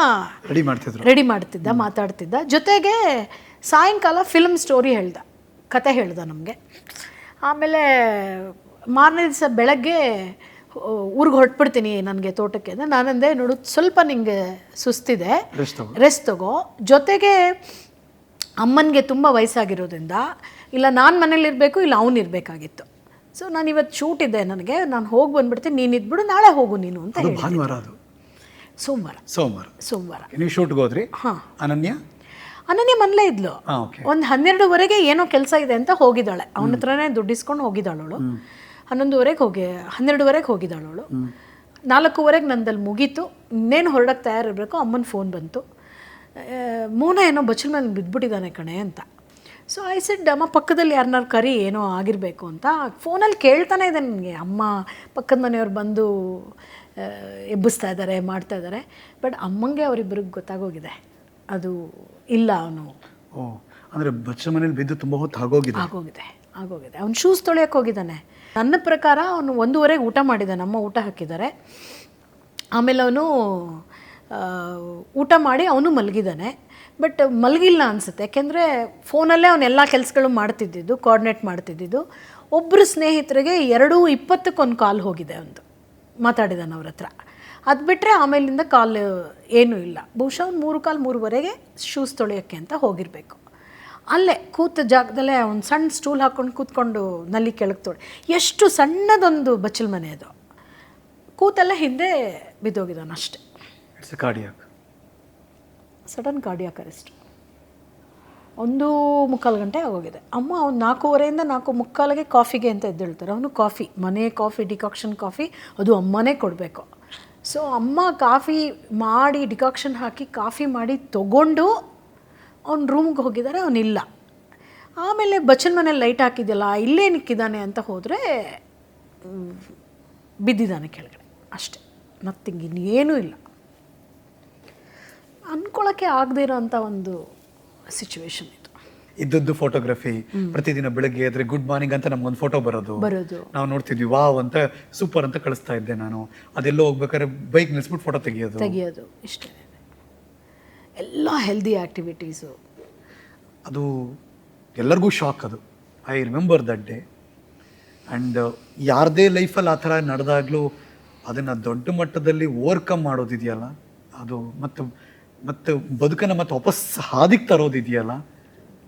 ರೆಡಿ ಮಾಡ್ತಿದ್ದ ರೆಡಿ ಮಾಡ್ತಿದ್ದ ಮಾತಾಡ್ತಿದ್ದ. ಜೊತೆಗೆ ಸಾಯಂಕಾಲ ಫಿಲ್ಮ್ ಸ್ಟೋರಿ ಹೇಳ್ದ. ಕತೆ ಹೇಳ್ದ ನಮಗೆ. ಆಮೇಲೆ ಮಾರನೇ ದಿವಸ ಬೆಳಗ್ಗೆ ಊರಿಗೆ ಹೊರಟ್ಬಿಡ್ತೀನಿ ನನಗೆ ತೋಟಕ್ಕೆ ಅಂದರೆ ನಾನಂದೆ ನೋಡು ಸ್ವಲ್ಪ ನಿಂಗೆ ಸುಸ್ತಿದೆ. ರೆಸ್ಟ್ ತಗೋ. ಜೊತೆಗೆ ಅಮ್ಮನಿಗೆ ತುಂಬ ವಯಸ್ಸಾಗಿರೋದ್ರಿಂದ ಇಲ್ಲ ನಾನು ಮನೇಲಿರಬೇಕು ಇಲ್ಲ ಅವನು ಇರಬೇಕಾಗಿತ್ತು. ಸೊ ನಾನು ಇವತ್ತು ಶೂಟ್ ಇದೆ ನನಗೆ ನಾನು ಹೋಗಿ ಬಂದ್ಬಿಡ್ತೀನಿ ನೀನು ಇದ್ಬಿಡು ನಾಳೆ ಹೋಗು ನೀನು ಅಂತ ಭಾನುವಾರ ಅದು. ಸೋಮವಾರ. ಸೋಮವಾರ. ಸೋಮವಾರ. ನೀವು ಶೂಟ್ಗೆ ಹೋದ್ರಿ? ಹಾಂ. ಅನನ್ಯ? ಅನನ್ಯ ಮನೇಲೇ ಇದ್ಲು. ಒಂದು ಹನ್ನೆರಡುವರೆಗೆ ಏನೋ ಕೆಲಸ ಇದೆ ಅಂತ ಹೋಗಿದ್ದಾಳೆ. ಅವನ ಹತ್ರನೇ ದುಡ್ಡಿಸ್ಕೊಂಡು ಹೋಗಿದ್ದಾಳವಳು ಹನ್ನೊಂದುವರೆಗೆ ಹೋಗಿ ಹನ್ನೆರಡುವರೆಗೆ ಹೋಗಿದ್ದಾಳವಳು ನಾಲ್ಕೂವರೆಗೆ ನಂದಲ್ಲಿ ಮುಗೀತು. ಇನ್ನೇನು ಹೊರಡಕ್ಕೆ ತಯಾರಿರಬೇಕು? ಅಮ್ಮನ ಫೋನ್ ಬಂತು. ಮೋನ ಏನೋ ಬಚ್ಚಲ ಮೇಲೆ ಬಿದ್ದುಬಿಟ್ಟಿದ್ದಾನೆ ಕಣೆ ಅಂತ. ಸೊ ಐ ಸೆಡ್ ಅಮ್ಮ ಪಕ್ಕದಲ್ಲಿ ಯಾರನ್ನಾರು ಕರಿ ಏನೋ ಆಗಿರಬೇಕು ಅಂತ. ಫೋನಲ್ಲಿ ಕೇಳ್ತಾನೆ ಇದೆ ನನಗೆ. ಅಮ್ಮ ಪಕ್ಕದ ಮನೆಯವ್ರು ಬಂದು ಎಬ್ಬಿಸ್ತಾ ಇದ್ದಾರೆ ಮಾಡ್ತಾ ಇದ್ದಾರೆ. ಬಟ್ ಅಮ್ಮಂಗೆ ಅವರಿಬ್ಬರಿಗೆ ಗೊತ್ತಾಗೋಗಿದೆ. ಅದು ಇಲ್ಲ ಅವನು. ಓ ಅಂದ್ರೆ ಬಚ್ಚ ಮನೇಲಿ ಬಿದ್ದು ತುಂಬಾ ಹೊತ್ತು ಆಗೋಗಿದೆ. ಆಗೋಗಿದೆ ಆಗೋಗಿದೆ. ಅವ್ನು ಶೂಸ್ ತೊಳೆಯಕ್ಕೆ ಹೋಗಿದ್ದಾನೆ. ನನ್ನ ಪ್ರಕಾರ ಅವನು ಒಂದೂವರೆಗೆ ಊಟ ಮಾಡಿದ್ದಾನೆ ನಮ್ಮ ಊಟ ಹಾಕಿದ್ದಾರೆ. ಆಮೇಲೆ ಅವನು ಊಟ ಮಾಡಿ ಅವನು ಮಲಗಿದ್ದಾನೆ. ಬಟ್ ಮಲಗಿಲ್ಲ ಅನಿಸುತ್ತೆ. ಯಾಕೆಂದರೆ ಫೋನಲ್ಲೇ ಅವನೆಲ್ಲ ಕೆಲಸಗಳು ಮಾಡ್ತಿದ್ದಿದ್ದು ಕೋಆರ್ಡಿನೇಟ್ ಮಾಡ್ತಿದ್ದಿದ್ದು. ಒಬ್ಬರು ಸ್ನೇಹಿತರಿಗೆ ಎರಡೂ ಇಪ್ಪತ್ತಕ್ಕೊಂದು ಕಾಲ್ ಹೋಗಿದೆ ಒಂದು ಮಾತಾಡಿದ್ದಾನೆ ಅವ್ರ ಹತ್ರ. ಅದು ಬಿಟ್ಟರೆ ಆಮೇಲಿಂದ ಕಾಲು ಏನೂ ಇಲ್ಲ. ಬಹುಶಃ ಅವ್ನು ಮೂರು ಕಾಲು ಮೂರುವರೆಗೆ ಶೂಸ್ ತೊಳೆಯೋಕ್ಕೆ ಅಂತ ಹೋಗಿರಬೇಕು. ಅಲ್ಲೇ ಕೂತ ಜಾಗದಲ್ಲೇ ಒಂದು ಸಣ್ಣ ಸ್ಟೂಲ್ ಹಾಕ್ಕೊಂಡು ಕೂತ್ಕೊಂಡು ನಲ್ಲಿ ಕೆಳಗೆ ತೊಳೆ. ಎಷ್ಟು ಸಣ್ಣದೊಂದು ಬಚ್ಚಲ ಮನೆ ಅದು. ಕೂತೆಲ್ಲ ಹಿಂದೆ ಬಿದ್ದೋಗಿದ್ದಾನೆ ಅಷ್ಟೆ. ಕಾರ್ಡಿಯಾಕ್ ಸಡನ್ ಕಾರ್ಡಿಯಾಕ್ ಅರೆಸ್ಟ್ ಒಂದು ಮುಕ್ಕಾಲು ಗಂಟೆ ಆಗೋಗಿದೆ. ಅಮ್ಮ ಅವ್ನು ನಾಲ್ಕೂವರೆಯಿಂದ ನಾಲ್ಕು ಮುಕ್ಕಾಲಿಗೆ ಕಾಫಿಗೆ ಅಂತ ಎದ್ದೇಳ್ತಾರೆ. ಅವನು ಕಾಫಿ ಮನೆ ಕಾಫಿ ಡಿಕಾಕ್ಷನ್ ಕಾಫಿ ಅದು ಅಮ್ಮನೇ ಕೊಡಬೇಕು. ಸೊ ಅಮ್ಮ ಕಾಫಿ ಮಾಡಿ ಡಿಕಾಕ್ಷನ್ ಹಾಕಿ ಕಾಫಿ ಮಾಡಿ ತಗೊಂಡು ಅವ್ನ ರೂಮ್ಗೆ ಹೋಗಿದ್ದಾರೆ ಅವನಿಲ್ಲ ಆಮೇಲೆ ಬಚ್ಚನ ಮನೇಲಿ ಲೈಟ್ ಹಾಕಿದ್ಯಲ್ಲ, ಇಲ್ಲೇ ನಿಕ್ಕಿದ್ದಾನೆ ಅಂತ ಹೋದರೆ ಬಿದ್ದಿದ್ದಾನೆ ಕೆಳಗಡೆ. ಅಷ್ಟೆ. ನಥಿಂಗ್ ಇನ್ನೇನೂ ಇಲ್ಲ. ಅನ್ಕೊಳ್ಳೋಕ್ಕೆ ಆಗದೇ ಇರೋಂಥ ಒಂದು ಸಿಚುವೇಶನ್ ಇದು. ಇದ್ದದ್ದು ಫೋಟೋಗ್ರಫಿ ಪ್ರತಿದಿನ ಬೆಳಗ್ಗೆ ಆದ್ರೆ ಗುಡ್ ಮಾರ್ನಿಂಗ್ ಅಂತ ನಮ್ಗೊಂದು ಫೋಟೋ ಬರೋದು. ಬರೋದು. ನಾವು ನೋಡ್ತಿದ್ವಿ ವಾವ್ ಅಂತ ಸೂಪರ್ ಅಂತ ಕಳಿಸ್ತಾ ಇದ್ದೆ ನಾನು. ಅದೆಲ್ಲೋ ಹೋಗ್ಬೇಕಾದ್ರೆ ಬೈಕ್ ನಿಲ್ಸ್ಬಿಟ್ಟು ಫೋಟೋ ತೆಗಿಯೋದು. ತೆಗಿಯೋದು ಇಷ್ಟೇ. ಎಲ್ಲ ಹೆಲ್ದಿ ಆ್ಯಕ್ಟಿವಿಟೀಸು ಅದು ಎಲ್ಲರಿಗೂ ಶಾಕ್ ಅದು. I remember that day and ಯಾರದೇ ಲೈಫಲ್ಲಿ ಆ ಥರ ನಡೆದಾಗಲೂ ಅದನ್ನು ದೊಡ್ಡ ಮಟ್ಟದಲ್ಲಿ ಓವರ್ಕಮ್ ಮಾಡೋದಿದೆಯಲ್ಲ ಅದು ಮತ್ತು ಮತ್ತು ಬದುಕನ್ನು ಮತ್ತೆ ವಾಪಸ್ ಹಾದಿಗೆ ತರೋದಿದೆಯಲ್ಲ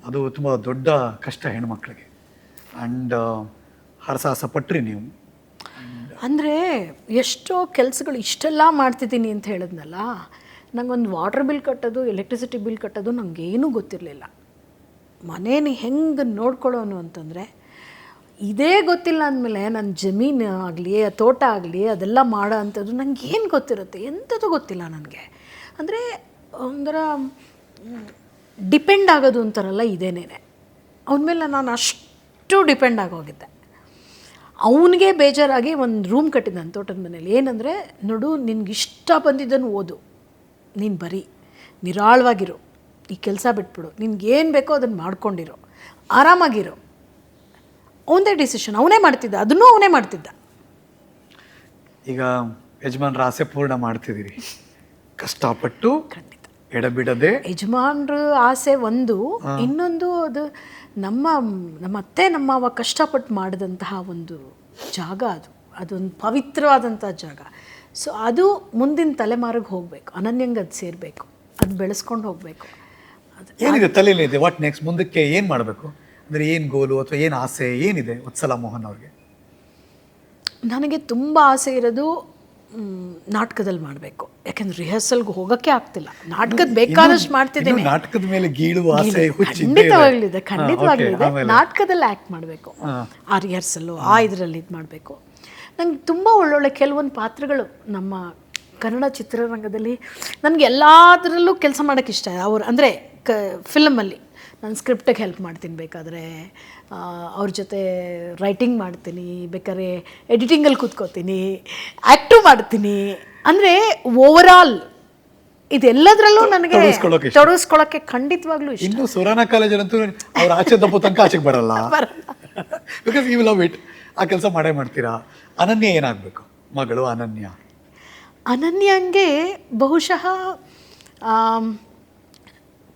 ಅದು ತುಂಬ ದೊಡ್ಡ ಕಷ್ಟ ಹೆಣ್ಮಕ್ಳಿಗೆ. ಆ್ಯಂಡ್ ಹರಸಾಹಸ ಪಟ್ರಿ ನೀವು. ಅಂದರೆ ಎಷ್ಟೋ ಕೆಲಸಗಳು ಇಷ್ಟೆಲ್ಲ ಮಾಡ್ತಿದ್ದೀನಿ ಅಂತ ಹೇಳಿದ್ನಲ್ಲ, ನಂಗೊಂದು ವಾಟರ್ ಬಿಲ್ ಕಟ್ಟೋದು ಎಲೆಕ್ಟ್ರಿಸಿಟಿ ಬಿಲ್ ಕಟ್ಟೋದು ನನಗೇನೂ ಗೊತ್ತಿರಲಿಲ್ಲ. ಮನೇನ ಹೆಂಗೆ ನೋಡ್ಕೊಳ್ಳೋನು ಅಂತಂದರೆ, ಇದೇ ಗೊತ್ತಿಲ್ಲ ಅಂದಮೇಲೆ ನನ್ನ ಜಮೀನು ಆಗಲಿ ತೋಟ ಆಗಲಿ, ಅದೆಲ್ಲ ಮಾಡೋ ಅಂಥದ್ದು ಏನು ಗೊತ್ತಿರುತ್ತೆ? ಎಂಥದ್ದು ಗೊತ್ತಿಲ್ಲ ನನಗೆ. ಅಂದರೆ ಒಂಥರ ಡಿಪೆಂಡ್ ಆಗೋದು ಅಂತಾರಲ್ಲ ಇದೇನೇನೆ. ಅವನ ಮೇಲೆ ನಾನು ಅಷ್ಟು ಡಿಪೆಂಡ್ ಆಗೋಗಿದ್ದೆ. ಅವನಿಗೆ ಬೇಜಾರಾಗಿ ಒಂದು ರೂಮ್ ಕಟ್ಟಿದ್ದಾನೆ ತೋಟದ ಮನೇಲಿ. ಏನಂದರೆ ನೋಡು ನಿನಗೆ ಇಷ್ಟ ಬಂದಿದ್ದನ್ನು ಓದು. ನೀನು ಬರೀ ನಿರಾಳವಾಗಿರು. ಈ ಕೆಲಸ ಬಿಟ್ಬಿಡು. ಏನು ಬೇಕೋ ಅದನ್ನು ಮಾಡ್ಕೊಂಡಿರು. ಆರಾಮಾಗಿರು. ಅವನದೇ ಡಿಸಿಷನ್. ಅವನೇ ಮಾಡ್ತಿದ್ದ. ಅದನ್ನೂ ಅವನೇ ಮಾಡ್ತಿದ್ದ. ಈಗ ಯಜಮಾನ್ರ ಆಸೆ ಪೂರ್ಣ ಮಾಡ್ತಿದ್ದೀರಿ. ಕಷ್ಟಪಟ್ಟು ಖಂಡಿತ. ಎಡಬಿಡದೆ. ಯಜಮಾನ್ರ ಆಸೆ ಒಂದು. ಇನ್ನೊಂದು ಅದು ನಮ್ಮ ನಮ್ಮ ಅತ್ತೆ ನಮ್ಮ ಅವ ಕಷ್ಟಪಟ್ಟು ಮಾಡಿದಂತಹ ಒಂದು ಜಾಗ ಅದು. ಅದೊಂದು ಪವಿತ್ರವಾದಂಥ ಜಾಗ. ಸೊ ಅದು ಮುಂದಿನ ತಲೆಮಾರಿಗೆ ಹೋಗಬೇಕು. ಅನನ್ಯಂಗೆ ಅದು ಸೇರಬೇಕು. ಅದು ಬೆಳೆಸ್ಕೊಂಡು ಹೋಗಬೇಕು. ಏನಿದೆ ತಲೆಯಲ್ಲಿದೆ ವಾಟ್ ನೆಕ್ಸ್ಟ್ ಮುಂದಕ್ಕೆ ಏನು ಮಾಡಬೇಕು? ಅಂದರೆ ಏನು ಗೋಲು ಅಥವಾ ಏನು ಆಸೆ ಏನಿದೆ? ವತ್ಸಲ ಮೋಹನ್ ಅವ್ರಿಗೆ? ನನಗೆ ತುಂಬ ಆಸೆ ಇರೋದು ನಾಟಕದಲ್ಲಿ ಮಾಡಬೇಕು. ಯಾಕಂದ್ರೆ ರಿಹರ್ಸಲ್ಗೆ ಹೋಗೋಕ್ಕೆ ಆಗ್ತಿಲ್ಲ. ನಾಟಕದ ಬೇಕಾದಷ್ಟು ಮಾಡ್ತಿದ್ದೀನಿ. ನಾಟಕದ ಮೇಲೆ ಗೀಳುವ ಆಸೆ. ಖಂಡಿತವಾಗ್ಲಿದೆ ಖಂಡಿತವಾಗ್ಲಿದೆ. ನಾಟಕದಲ್ಲಿ ಆ್ಯಕ್ಟ್ ಮಾಡಬೇಕು. ಆ ರಿಹರ್ಸಲ್ಲು ಆ ಇದರಲ್ಲಿ ಇದು ಮಾಡಬೇಕು. ನಂಗೆ ತುಂಬ ಒಳ್ಳೊಳ್ಳೆ ಕೆಲವೊಂದು ಪಾತ್ರಗಳು ನಮ್ಮ ಕನ್ನಡ ಚಿತ್ರರಂಗದಲ್ಲಿ ನನಗೆ ಎಲ್ಲದರಲ್ಲೂ ಕೆಲಸ ಮಾಡೋಕ್ಕೆ ಇಷ್ಟ. ಅವ್ರು ಅಂದರೆ ಕ ಫಿಲಮಲ್ಲಿ ನಾನು ಸ್ಕ್ರಿಪ್ಟಿಗೆ ಹೆಲ್ಪ್ ಮಾಡ್ತೀನಿ ಬೇಕಾದರೆ ಅವ್ರ ಜೊತೆ ರೈಟಿಂಗ್ ಮಾಡ್ತೀನಿ ಬೇಕಾದ್ರೆ ಎಡಿಟಿಂಗಲ್ಲಿ ಕೂತ್ಕೋತೀನಿ ಆ್ಯಕ್ಟು ಮಾಡ್ತೀನಿ. ಅಂದರೆ ಓವರಾಲ್ ಇದೆಲ್ಲದರಲ್ಲೂ ನನಗೆ. ತೊಡಗಿಸ್ಕೊಳ್ಳೋಕ್ಕೆ ಖಂಡಿತವಾಗ್ಲೂ ಇಷ್ಟ. ಇನ್ನು ಸುರಾನ ಕಾಲೇಜಲ್ಲಂತೂ ಅವ್ರ ಆಚೆ ತಪ್ಪು ತನಕ ಆಚೆಗೆ ಬರಲ್ಲ. ಬಿಕಾಸ್ ಯು ಲವ್ ಇಟ್ ಆ ಕೆಲಸ ಮಾಡೇ ಮಾಡ್ತೀರಾ? ಅನನ್ಯ ಏನಾಗಬೇಕು? ಮಗಳು ಅನನ್ಯ. ಅನನ್ಯಂಗೆ ಬಹುಶಃ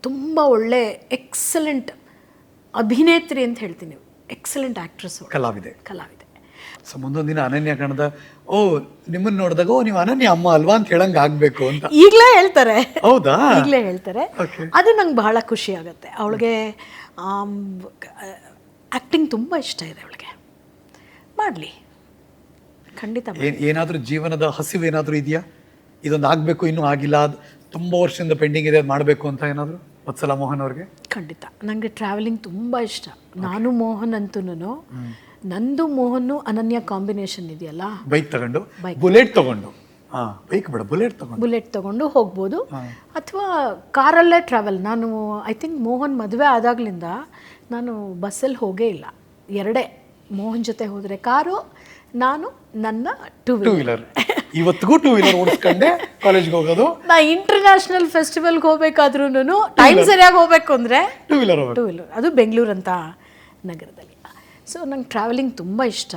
ತುಂಬ ಒಳ್ಳೆ ಎಕ್ಸಲೆಂಟ್ ಅಭಿನೇತ್ರಿ ಅಂತ ಹೇಳ್ತೀನಿ ಎಕ್ಸಲೆಂಟ್ ಆ್ಯಕ್ಟ್ರೆಸ್ ಕಲಾವಿದೆ. ಕಲಾವಿದೆ. ಸೊ ಮುಂದೊಂದು ದಿನ ಅನನ್ಯ ಕಾಣದ ಓ ನಿಮ್ಮನ್ನ ನೋಡಿದಾಗ ಓ ನೀವು ಅನನ್ಯ ಅಮ್ಮ ಅಲ್ವಾ ಅಂತ ಹೇಳಂಗೆ ಆಗಬೇಕು ಅಂತ. ಈಗಲೇ ಹೇಳ್ತಾರೆ. ಹೌದಾ? ಈಗಲೇ ಹೇಳ್ತಾರೆ. ಅದು ನಂಗೆ ಬಹಳ ಖುಷಿ ಆಗುತ್ತೆ. ಅವಳಿಗೆ ಆ್ಯಕ್ಟಿಂಗ್ ತುಂಬ ಇಷ್ಟ ಇದೆ ಅವಳಿಗೆ. ಮಾಡಲಿ. ಖಂಡಿತ ಏನಾದರೂ ಏನ್ ಜೀವನದ ಹಸಿವು ಏನಾದರೂ ಇದೆಯಾ? ಇದೊಂದು ಆಗಬೇಕು ಇನ್ನೂ ಆಗಿಲ್ಲ ಅದು ತುಂಬ ವರ್ಷದಿಂದ ಪೆಂಡಿಂಗ್ ಇದೆ ಮಾಡ್ಬೇಕು ಅಂತ ಏನಾದ್ರು? ವತ್ಸಲ ಮೋಹನ್ ಅವ್ರಿಗೆ? ಖಂಡಿತ. ನನಗೆ ಟ್ರಾವೆಲಿಂಗ್ ತುಂಬ ಇಷ್ಟ. ನಾನು ಮೋಹನ್ ಅಂತೂ ನಂದು ಮೋಹನ್ ಅನನ್ಯ ಕಾಂಬಿನೇಷನ್ ಇದೆಯಲ್ಲ? ಬೈಕ್ ತಗೊಂಡು? ಬುಲೆಟ್ ತಗೊಂಡು? ಬೈಕ್ ಬೇಡ ಬುಲೆಟ್ ತಗೊಂಡು. ಬುಲೆಟ್ ತಗೊಂಡು ಹೋಗ್ಬೋದು. ಅಥವಾ ಕಾರಲ್ಲೇ ಟ್ರಾವೆಲ್ ನಾನು ಐ ಥಿಂಕ್ ಮೋಹನ್ ಮದುವೆ ಆದಾಗ್ಲಿಂದ ನಾನು ಬಸ್ಸಲ್ಲಿ ಹೋಗೇ ಇಲ್ಲ. ಎರಡೇ ಮೋಹನ್ ಜೊತೆ ಹೋದರೆ ಕಾರು ನಾನು ನನ್ನ ಟೂ ವೀಲರ್ ಇವತ್ತಿಗೂ ಟೂ ವೀಲರ್ ಓಡಿಸ್ಕೊಂಡೆ ಕಾಲೇಜ್ಗೆ ಹೋಗೋದು. ನಾ ಇಂಟರ್ನ್ಯಾಷನಲ್ ಫೆಸ್ಟಿವಲ್ಗೆ ಹೋಗ್ಬೇಕಾದ್ರೂ ಟೈಮ್ ಸರಿಯಾಗಿ ಹೋಗ್ಬೇಕು ಅಂದರೆ ಟೂ ವೀಲರ್ ಟೂ ವೀಲರ್ ಅದು ಬೆಂಗಳೂರು ಅಂತ ನಗರದಲ್ಲಿ. ಸೊ ನಂಗೆ ಟ್ರಾವೆಲಿಂಗ್ ತುಂಬ ಇಷ್ಟ.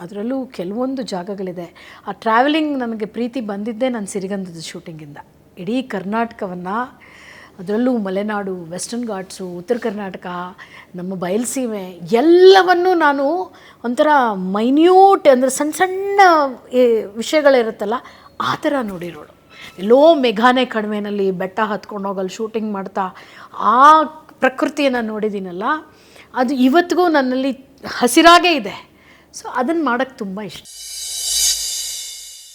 ಅದರಲ್ಲೂ ಕೆಲವೊಂದು ಜಾಗಗಳಿದೆ. ಆ ಟ್ರಾವೆಲಿಂಗ್ ನನಗೆ ಪ್ರೀತಿ ಬಂದಿದ್ದೇ ನಾನು ಸಿರಿಗಂಧದ ಶೂಟಿಂಗಿಂದ ಇಡೀ ಕರ್ನಾಟಕವನ್ನು ಅದರಲ್ಲೂ ಮಲೆನಾಡು ವೆಸ್ಟರ್ನ್ ಘಾಟ್ಸು ಉತ್ತರ ಕರ್ನಾಟಕ, ನಮ್ಮ ಬಯಲುಸೀಮೆ, ಎಲ್ಲವನ್ನೂ ನಾನು ಒಂಥರ ಮೈನ್ಯೂಟ್ ಅಂದರೆ ಸಣ್ಣ ಸಣ್ಣ ವಿಷಯಗಳಿರುತ್ತಲ್ಲ, ಆ ಥರ ನೋಡಿರೋಳು ಎಲ್ಲೋ ಮೇಘಾನೆ ಕಡಿಮೆನಲ್ಲಿ ಬೆಟ್ಟ ಹತ್ಕೊಂಡು ಹೋಗಲ್ಲಿ ಶೂಟಿಂಗ್ ಮಾಡ್ತಾ, ಆ ಪ್ರಕೃತಿಯನ್ನು ನೋಡಿದ್ದೀನಲ್ಲ ಅದು ಇವತ್ತಿಗೂ ನನ್ನಲ್ಲಿ ಹಸಿರಾಗೇ ಇದೆ. ಸೊ ಅದನ್ನು ಮಾಡೋಕ್ಕೆ ತುಂಬ ಇಷ್ಟ.